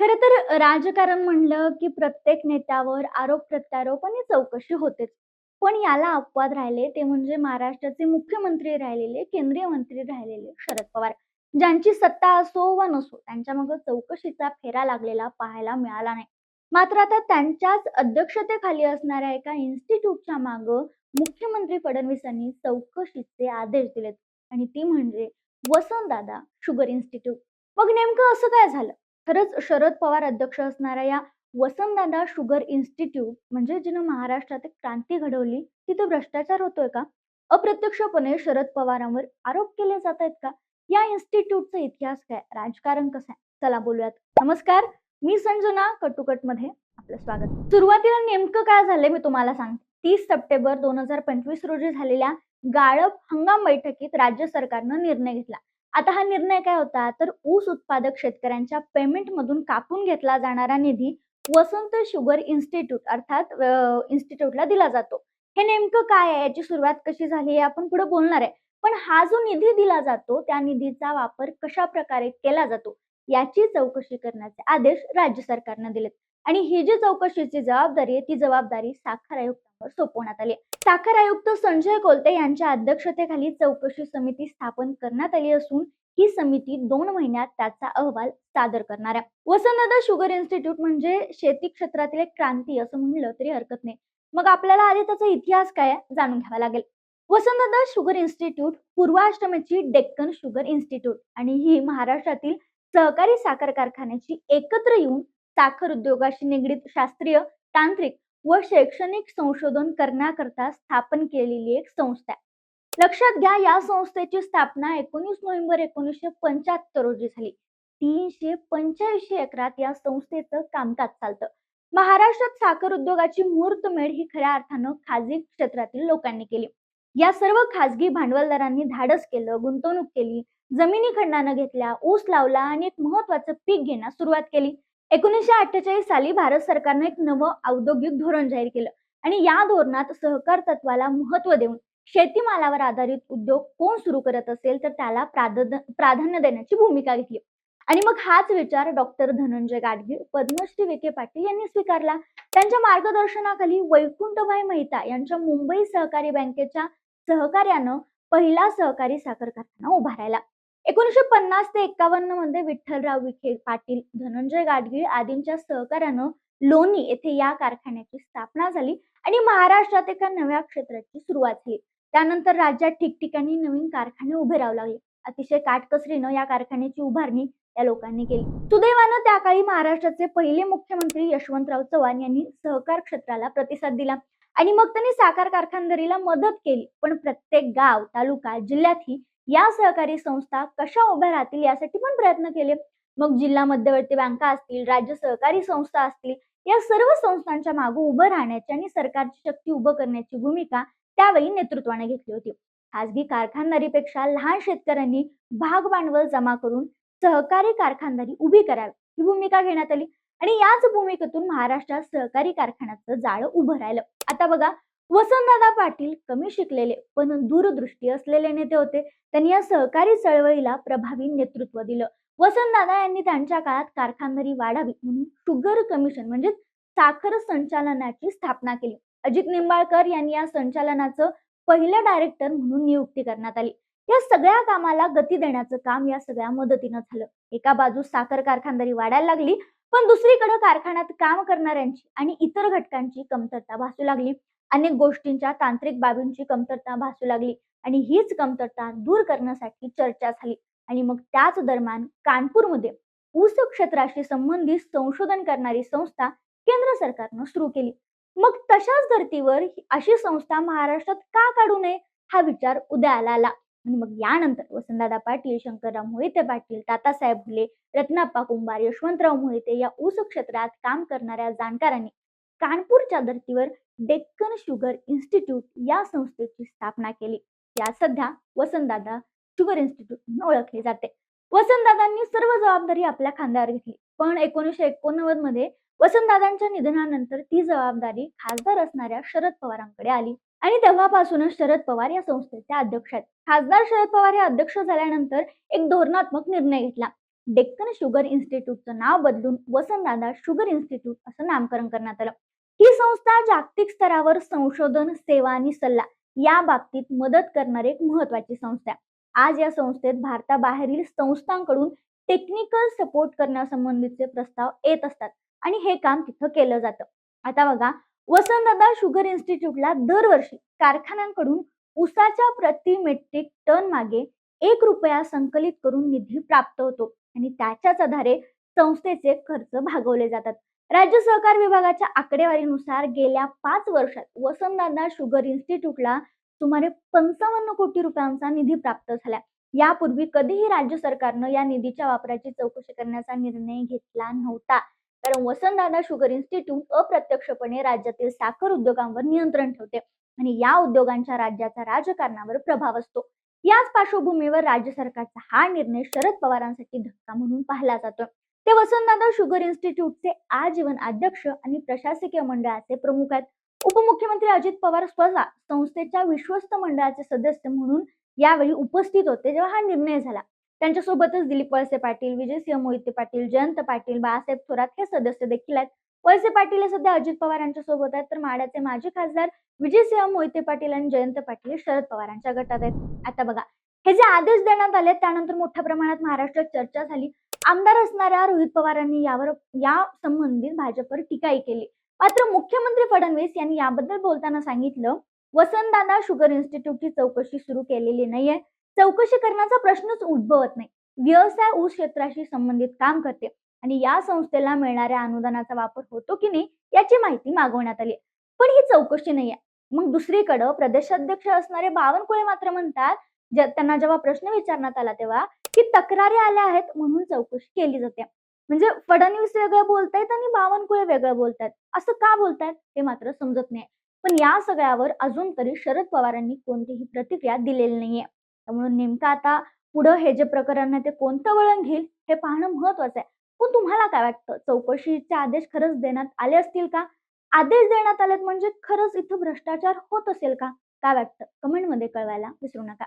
खरं तर राजकारण म्हणलं की प्रत्येक नेत्यावर आरोप प्रत्यारोप आणि चौकशी होतेच. पण याला अपवाद राहिले ते म्हणजे महाराष्ट्राचे मुख्यमंत्री राहिलेले, केंद्रीय मंत्री राहिलेले शरद पवार. ज्यांची सत्ता असो वा नसो त्यांच्या मग चौकशीचा फेरा लागलेला पाहायला मिळाला नाही. मात्र आता त्यांच्याच अध्यक्षतेखाली असणाऱ्या एका इन्स्टिट्यूटच्या मागं मुख्यमंत्री फडणवीसांनी चौकशीचे आदेश दिलेत आणि ती म्हणजे वसंतदादा शुगर इन्स्टिट्यूट. मग नेमकं असं काय झालं? खरंच शरद पवार अध्यक्ष असणाऱ्या या वसंतदादा शुगर इन्स्टिट्यूट म्हणजे जिनं महाराष्ट्रात क्रांती घडवली तिथं भ्रष्टाचार होतोय का? अप्रत्यक्षपणे शरद पवारांवर आरोप केले जात आहेत का? या इन्स्टिट्यूटचा इतिहास काय? राजकारण कसं आहे? चला बोलूयात. नमस्कार, मी संजना कटुकटमध्ये आपलं स्वागत. सुरुवातीला नेमकं काय झालंय मी तुम्हाला सांगते. तीस सप्टेंबर दोन हजार पंचवीस रोजी झालेल्या गाळप हंगाम बैठकीत राज्य सरकारनं निर्णय घेतला. आता हा निर्णय काय होता तर ऊस उत्पादक शेतकऱ्यांच्या पेमेंट मधून कापून घेतला जाणारा निधी वसंत शुगर इन्स्टिट्यूट अर्थात इन्स्टिट्यूटला दिला जातो. हे नेमकं काय आहे याची सुरुवात कशी झाली हे आपण पुढे बोलणार आहे. पण हा जो निधी दिला जातो त्या निधीचा वापर कशा प्रकारे केला जातो याची चौकशी करण्याचे आदेश राज्य सरकारनं दिलेत. आणि ही जी चौकशीची जबाबदारी आहे ती जबाबदारी साखर आयुक्त सोपवण्यात आली. साखर आयुक्त संजय कोलते यांच्या अध्यक्षतेखाली चौकशी समिती स्थापन करण्यात आली असून ही समिती दोन महिन्यात त्याचा अहवाल सादर करणार आहे. वसंतदादा शुगर इन्स्टिट्यूट म्हणजे शेती क्षेत्रातील एक क्रांती असं म्हणलं तरी हरकत नाही. मग आपल्याला आधी त्याचा इतिहास काय जाणून घ्यावा लागेल. वसंतदादा शुगर इन्स्टिट्यूट पूर्वाश्रमेची डेक्कन शुगर इन्स्टिट्यूट आणि ही महाराष्ट्रातील सहकारी साखर कारखान्याची एकत्र येऊन साखर उद्योगाशी निगडीत शास्त्रीय, तांत्रिक व शैक्षणिक संशोधन करण्याकरता स्थापन केलेली एक संस्था आहे. लक्षात घ्या या संस्थेची स्थापना एकोणीस नोव्हेंबर एकोणीसशे पंच्याहत्तर रोजी झाली. तीनशे पंच्याऐंशी एकरात या संस्थेचं कामकाज चालतं. महाराष्ट्रात साखर उद्योगाची मुहूर्तमेढ ही खऱ्या अर्थानं खाजगी क्षेत्रातील लोकांनी केली. या सर्व खाजगी भांडवलदारांनी धाडस केलं, गुंतवणूक केली, जमिनी खंडानं घेतल्या, ऊस लावला आणि एक महत्वाचं पीक घेण्यास सुरुवात केली. एकोणीसशे अठ्ठेचाळीस साली भारत सरकारनं एक नवं औद्योगिक धोरण जाहीर केलं आणि या धोरणात सहकार तत्वाला महत्त्व देऊन शेतीमालावर आधारित उद्योग कोण सुरू करत असेल तर त्याला प्राधान्य देण्याची भूमिका घेतली. आणि मग हाच विचार डॉक्टर धनंजय गाडगीळ, पद्मश्री विखे पाटील यांनी स्वीकारला. त्यांच्या मार्गदर्शनाखाली वैकुंठभाई मेहता यांच्या मुंबई सहकारी बँकेच्या सहकार्यानं पहिला सहकारी साखर कारखाना उभारायला. एकोणीसशे पन्नास ते एक्कावन्नमध्ये विठ्ठलराव विखे पाटील, धनंजय गाडगीळ आदींच्या सहकार्यानं लोणी येथे या कारखान्याची स्थापना झाली आणि महाराष्ट्रात एका नव्या क्षेत्राची सुरुवात झाली. त्यानंतर राज्यात ठिकठिकाणी नवीन कारखाने उभे राहू लागले. अतिशय काटकसरीनं या कारखान्याची उभारणी या लोकांनी केली. सुदैवानं त्या काळी महाराष्ट्राचे पहिले मुख्यमंत्री यशवंतराव चव्हाण यांनी सहकार क्षेत्राला प्रतिसाद दिला आणि मग त्यांनी साखर कारखानदारीला मदत केली. पण प्रत्येक गाव, तालुका, जिल्ह्यातही या सहकारी संस्था कशा उभ्या राहतील यासाठी पण प्रयत्न केले. मग जिल्हा मध्यवर्ती बँका असतील, राज्य सहकारी संस्था असतील या सर्व संस्थांच्या मागे उभं राहण्याची आणि सरकारची शक्ती उभं करण्याची भूमिका त्यावेळी नेतृत्वाने घेतली होती. खासगी कारखानदारीपेक्षा लहान शेतकऱ्यांनी भाग भांडवल जमा करून सहकारी कारखानदारी उभी करावी ही भूमिका घेण्यात आली आणि याच भूमिकेतून महाराष्ट्रात सहकारी कारखान्याचं जाळं उभं राहिलं. आता बघा वसंतदादा पाटील कमी शिकलेले पण दूरदृष्टी असलेले नेते होते. त्यांनी या सहकारी चळवळीला प्रभावी नेतृत्व दिलं. वसंतदादा यांनी त्यांच्या काळात कारखानदारी वाढावी म्हणून शुगर कमिशन म्हणजे साखर संचालनाची स्थापना केली. अजित निंबाळकर यांनी या संचालनाचं पहिलं डायरेक्टर म्हणून नियुक्ती करण्यात आली. या सगळ्या कामाला गती देण्याचं काम या सगळ्या मदतीनं झालं. एका बाजूस साखर कारखानदारी वाढायला लागली पण दुसरीकडे कारखान्यात काम करणाऱ्यांची आणि इतर घटकांची कमतरता भासू लागली. अनेक गोष्टींच्या तांत्रिक बाबींची कमतरता भासू लागली आणि हीच कमतरता दूर करण्यासाठी चर्चा झाली आणि मग त्याच दरम्यान कानपूरमध्ये ऊस क्षेत्राशी संबंधित संशोधन करणारी संस्था केंद्र सरकारनं सुरू केली. मग तशाच धर्तीवर अशी संस्था महाराष्ट्रात का काढू नये हा विचार उदयाला आला आणि मग यानंतर वसंतदादा पाटील, शंकरराव मोहिते पाटील, तातासाहेब फुले, रत्नाप्पा कुंभार, यशवंतराव मोहिते या ऊस क्षेत्रात काम करणाऱ्या जाणकारांनी कानपूरच्या धर्तीवर डेक्कन शुगर इन्स्टिट्यूट या संस्थेची स्थापना केली. या सध्या वसंतदादा शुगर इन्स्टिट्यूट म्हणून ओळखले जाते. वसंतदादांनी सर्व जबाबदारी आपल्या खांद्यावर घेतली. पण एकोणीसशे एकोणनव्वदमध्ये वसंतदादांच्या निधनानंतर ती जबाबदारी खासदार असणाऱ्या शरद पवारांकडे आली आणि तेव्हापासूनच शरद पवार या संस्थेचे अध्यक्ष आहेत. खासदार शरद पवार हे अध्यक्ष झाल्यानंतर एक धोरणात्मक निर्णय घेतला. डेक्कन शुगर इन्स्टिट्यूटचं नाव बदलून वसंतदादा शुगर इन्स्टिट्यूट असं नामकरण करण्यात आलं ही संस्था जागतिक स्तरावर संशोधन सेवा आणि सल्ला या बाबतीत मदत करणारी एक महत्वाची संस्था आज या संस्थेत भारताबाहेरील संस्थांकडून टेक्निकल सपोर्ट करण्यासंबंधीचे प्रस्ताव येत असतात आणि हे काम तिथं केलं जातं. आता बघा वसंतदादा शुगर इन्स्टिट्यूटला दरवर्षी कारखान्यांकडून उसाच्या प्रति मेट्रिक टन मागे एक रुपया संकलित करून निधी प्राप्त होतो आणि त्याच्याच आधारे संस्थेचे खर्च भागवले जातात. राज्य सहकार विभागाच्या आकडेवारीनुसार गेल्या पाच वर्षात वसंतदादा शुगर इन्स्टिट्यूटला सुमारे पंचावन्न कोटी रुपयांचा निधी प्राप्त झाला. यापूर्वी कधीही राज्य सरकारनं या निधीच्या वापराची चौकशी करण्याचा निर्णय घेतला नव्हता. कारण वसंतदादा शुगर इन्स्टिट्यूट अप्रत्यक्षपणे राज्यातील साखर उद्योगांवर नियंत्रण ठेवते आणि या उद्योगांच्या राज्याचा राजकारणावर प्रभाव असतो. याच पार्श्वभूमीवर राज्य सरकारचा हा निर्णय शरद पवारांसाठी धक्का म्हणून पाहिला जातो. ते वसंतदादा शुगर इन्स्टिट्यूटचे आजीवन अध्यक्ष आणि प्रशासकीय मंडळाचे प्रमुख आहेत. उपमुख्यमंत्री अजित पवार स्वतः संस्थेच्या विश्वस्त मंडळाचे सदस्य म्हणून यावेळी उपस्थित होते जेव्हा हा निर्णय झाला. त्यांच्यासोबतच दिलीप वळसे पाटील विजयसिंह मोहिते पाटील जयंत पाटील बाळासाहेब थोरात हे सदस्य देखील आहेत. वळसे पाटील हे सध्या अजित पवार यांच्या सोबत आहेत तर माड्याचे माजी खासदार विजयसिंह मोहिते पाटील आणि जयंत पाटील हे शरद पवारांच्या गटात आहेत. आता बघा हे जे आदेश देण्यात आले त्यानंतर मोठ्या प्रमाणात महाराष्ट्रात चर्चा झाली. आमदार असणाऱ्या रोहित पवारांनी यावर या संबंधित भाजपवर टीकाही केली. मात्र मुख्यमंत्री फडणवीस यांनी याबद्दल बोलताना सांगितलं वसंतदादा शुगर इन्स्टिट्यूटची चौकशी सुरू केलेली नाहीये. चौकशी करण्याचा प्रश्नच उद्भवत नाही. व्यवसाय ऊस क्षेत्राशी संबंधित काम करते आणि या संस्थेला मिळणाऱ्या अनुदानाचा वापर होतो की नाही याची माहिती मागवण्यात आली. पण ही चौकशी नाही मग दुसरीकडं प्रदेशाध्यक्ष असणारे बावनकुळे मात्र म्हणतात त्यांना जेव्हा प्रश्न विचारण्यात आला तेव्हा की तक्रारी आल्या आहेत म्हणून चौकशी केली जाते. म्हणजे फडणवीस वेगळं बोलतायत आणि बावनकुळे वेगळं बोलतायत. असं का बोलतायत हे मात्र समजत नाही. पण या सगळ्यावर अजून तरी शरद पवारांनी कोणतीही प्रतिक्रिया दिलेली नाहीये. त्यामुळे नेमकं आता पुढं हे जे प्रकरण आहे ते कोणतं वळण घेईल हे पाहणं महत्वाचं आहे. पण तुम्हाला काय वाटतं? चौकशीचे आदेश खरंच देण्यात आले असतील का? आदेश देण्यात आलेत म्हणजे खरंच इथं भ्रष्टाचार होत असेल का? काय वाटतं? कमेंटमध्ये कळवायला विसरू नका.